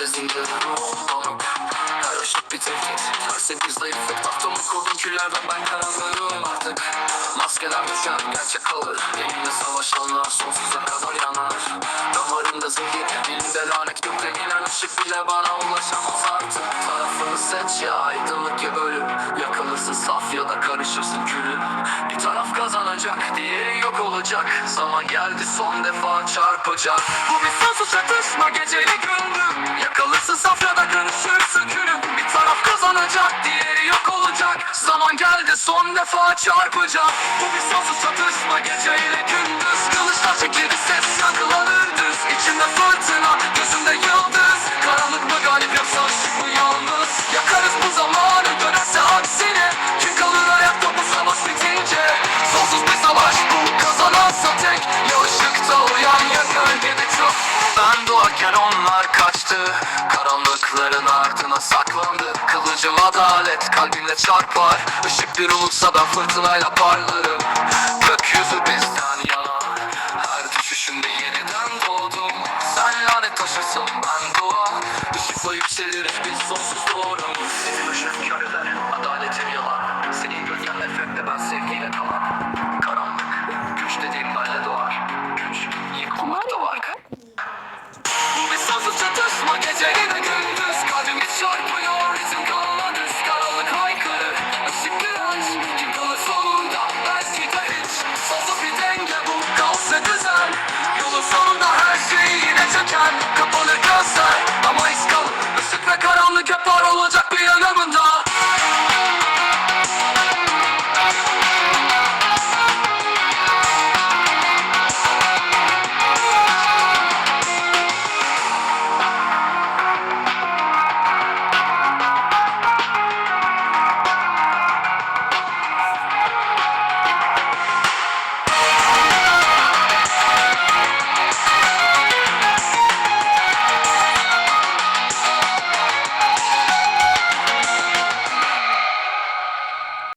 içimde zincir Donuk Her ışık bir tehdit Görse bir zayıf Etrafta mı kurdum küllerden ben karanlığım artık. Maskeler düşer gerçek kalır. Benimle savaşanlar sonsuza kadar yanar. Damarımda zehir Dilimde lanet gökte ışık bile bana ulaşamaz artık. Tarafını seç ya aydınlık ya ölüm. Yakalırsın saf ya da karışırsın külü. Bir taraf kazanacak diğeri yok olacak. Zaman geldi son defa çarpacak. Bu bir sonsuz çatışma geceli gündüz Yakalırsın saf ya da karışırsın külü Bir taraf kazanacak diğeri yok olacak. Zaman geldi son defa çarpacak. Bu bir sonsuz çatışma geceyle gündüz. Kılıçlar çekilir ses yankılanır düz. İçimde fırtına gözümde yıldız. Karanlık mı galip yoksa ışık mı yalnız? Yakarız bu zamanı dönerse aksine. Kim kalır ayakta bu savaş bitince? Sonsuz bir savaş bu kazanansa tek. Ya ışıkta uyan ya gölgede çok. Ben doğarken onlar kaçtı Karanlıkların ardına saklandı. Kılıcım adalet kalbimle çarpar Işık bir umutsa da fırtınayla parlarım. Gökyüzü bizden yana Her düşüşümde yeniden doğdum. Sen lanet taşırsın ben dua Işıkla yükseliriz biz